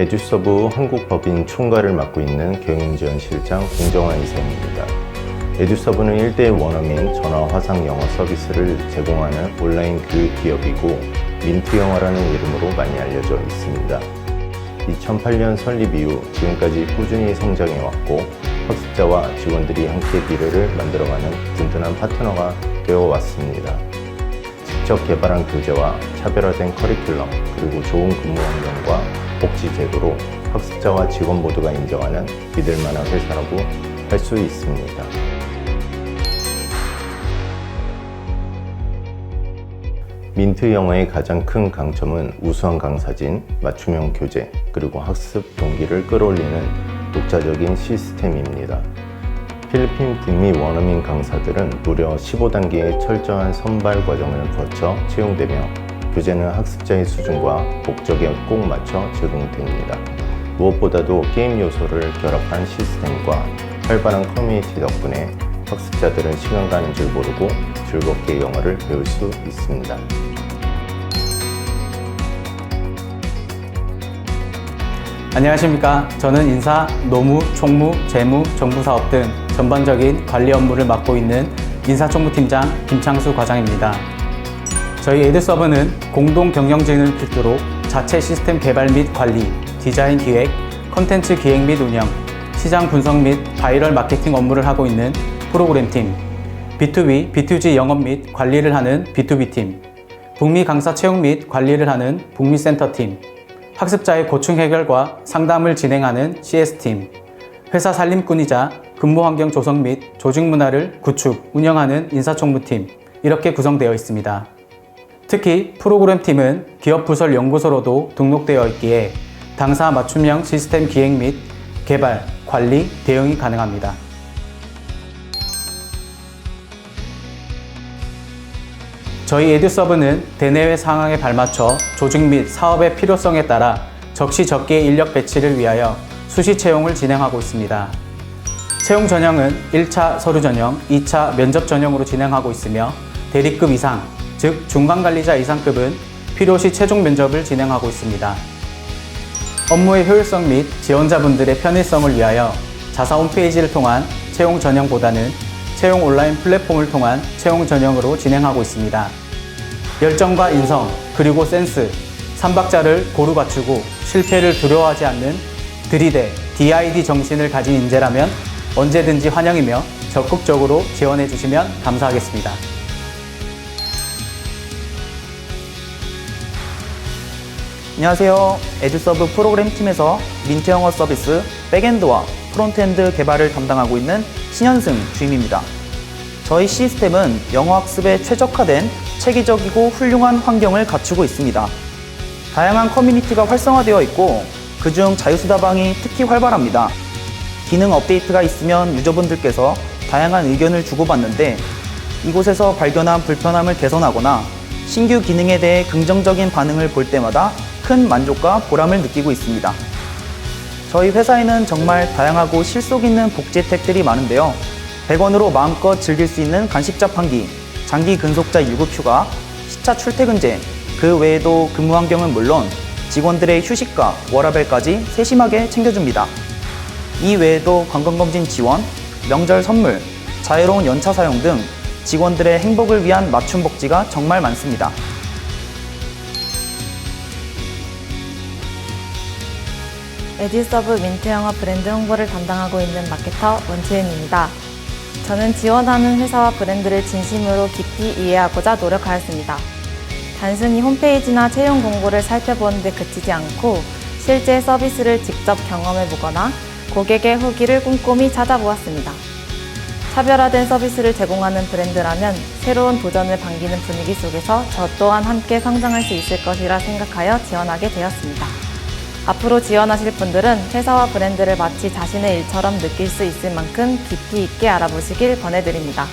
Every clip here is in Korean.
에듀서브 한국법인 총괄을 맡고 있는 경영지원실장 공정환 이사입니다. 에듀서브는 1대1 원어민 전화 화상 영어 서비스를 제공하는 온라인 교육 기업이고 민트 영어라는 이름으로 많이 알려져 있습니다. 2008년 설립 이후 지금까지 꾸준히 성장해 왔고 학습자와 직원들이 함께 미래를 만들어가는 든든한 파트너가 되어 왔습니다. 직접 개발한 교재와 차별화된 커리큘럼 그리고 좋은 근무 환경과 복지 제도로 학습자와 직원 모두가 인정하는 믿을 만한 회사라고 할 수 있습니다. 민트 영어의 가장 큰 강점은 우수한 강사진, 맞춤형 교재, 그리고 학습 동기를 끌어올리는 독자적인 시스템입니다. 필리핀 북미 원어민 강사들은 무려 15단계의 철저한 선발 과정을 거쳐 채용되며 교재는 학습자의 수준과 목적에 꼭 맞춰 제공됩니다. 무엇보다도 게임 요소를 결합한 시스템과 활발한 커뮤니티 덕분에 학습자들은 시간 가는 줄 모르고 즐겁게 영어를 배울 수 있습니다. 안녕하십니까. 저는 인사, 노무, 총무, 재무, 정부사업 등 전반적인 관리 업무를 맡고 있는 인사총무팀장 김창수 과장입니다. 저희 에드서브는 공동 경영진을 필두로 자체 시스템 개발 및 관리, 디자인 기획, 컨텐츠 기획 및 운영, 시장 분석 및 바이럴 마케팅 업무를 하고 있는 프로그램 팀, B2B, B2G 영업 및 관리를 하는 B2B팀, 북미 강사 채용 및 관리를 하는 북미 센터 팀, 학습자의 고충 해결과 상담을 진행하는 CS팀, 회사 살림꾼이자 근무 환경 조성 및 조직 문화를 구축, 운영하는 인사총무팀, 이렇게 구성되어 있습니다. 특히 프로그램 팀은 기업 부설 연구소로도 등록되어 있기에 당사 맞춤형 시스템 기획 및 개발, 관리, 대응이 가능합니다. 저희 에듀서브는 대내외 상황에 발맞춰 조직 및 사업의 필요성에 따라 적시 적기의 인력 배치를 위하여 수시 채용을 진행하고 있습니다. 채용 전형은 1차 서류 전형, 2차 면접 전형으로 진행하고 있으며 대리급 이상, 즉 중간 관리자 이상급은 필요시 최종 면접을 진행하고 있습니다. 업무의 효율성 및 지원자분들의 편의성을 위하여 자사 홈페이지를 통한 채용 전형보다는 채용 온라인 플랫폼을 통한 채용 전형으로 진행하고 있습니다. 열정과 인성, 그리고 센스, 삼박자를 고루 갖추고 실패를 두려워하지 않는 들이대, DID 정신을 가진 인재라면 언제든지 환영이며 적극적으로 지원해 주시면 감사하겠습니다. 안녕하세요. 에듀서브 프로그램 팀에서 민트 영어 서비스 백엔드와 프론트엔드 개발을 담당하고 있는 신현승 주임입니다. 저희 시스템은 영어 학습에 최적화된 체계적이고 훌륭한 환경을 갖추고 있습니다. 다양한 커뮤니티가 활성화되어 있고 그중 자유수다방이 특히 활발합니다. 기능 업데이트가 있으면 유저분들께서 다양한 의견을 주고받는데 이곳에서 발견한 불편함을 개선하거나 신규 기능에 대해 긍정적인 반응을 볼 때마다 큰 만족과 보람을 느끼고 있습니다. 저희 회사에는 정말 다양하고 실속 있는 복지 혜택들이 많은데요. 100원으로 마음껏 즐길 수 있는 간식 자판기, 장기 근속자 유급 휴가, 시차 출퇴근제, 그 외에도 근무 환경은 물론 직원들의 휴식과 워라벨까지 세심하게 챙겨줍니다. 이 외에도 건강검진 지원, 명절 선물, 자유로운 연차 사용 등 직원들의 행복을 위한 맞춤 복지가 정말 많습니다. 에듀서브 민트 영어 브랜드 홍보를 담당하고 있는 마케터 원채은입니다. 저는 지원하는 회사와 브랜드를 진심으로 깊이 이해하고자 노력하였습니다. 단순히 홈페이지나 채용 공고를 살펴보는 데 그치지 않고 실제 서비스를 직접 경험해 보거나 고객의 후기를 꼼꼼히 찾아보았습니다. 차별화된 서비스를 제공하는 브랜드라면 새로운 도전을 반기는 분위기 속에서 저 또한 함께 성장할 수 있을 것이라 생각하여 지원하게 되었습니다. 앞으로 지원하실 분들은 회사와 브랜드를 마치 자신의 일처럼 느낄 수 있을 만큼 깊이 있게 알아보시길 권해드립니다.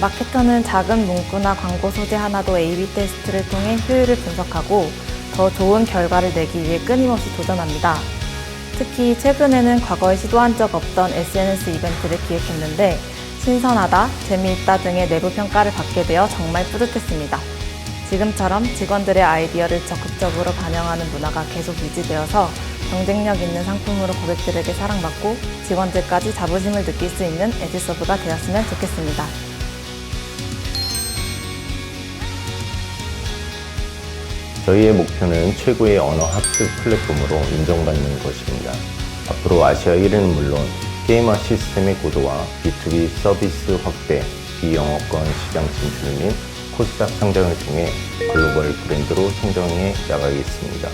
마케터는 작은 문구나 광고 소재 하나도 A-B 테스트를 통해 효율을 분석하고 더 좋은 결과를 내기 위해 끊임없이 도전합니다. 특히 최근에는 과거에 시도한 적 없던 SNS 이벤트를 기획했는데 신선하다, 재미있다 등의 내부 평가를 받게 되어 정말 뿌듯했습니다. 지금처럼 직원들의 아이디어를 적극적으로 반영하는 문화가 계속 유지되어서 경쟁력 있는 상품으로 고객들에게 사랑받고 직원들까지 자부심을 느낄 수 있는 에듀서브가 되었으면 좋겠습니다. 저희의 목표는 최고의 언어 학습 플랫폼으로 인정받는 것입니다. 앞으로 아시아 1위는 물론 게임화 시스템의 고도화, B2B 서비스 확대, 비영어권 시장 진출 및 코스닥 상장을 통해 글로벌 브랜드로 성장해 나가겠습니다.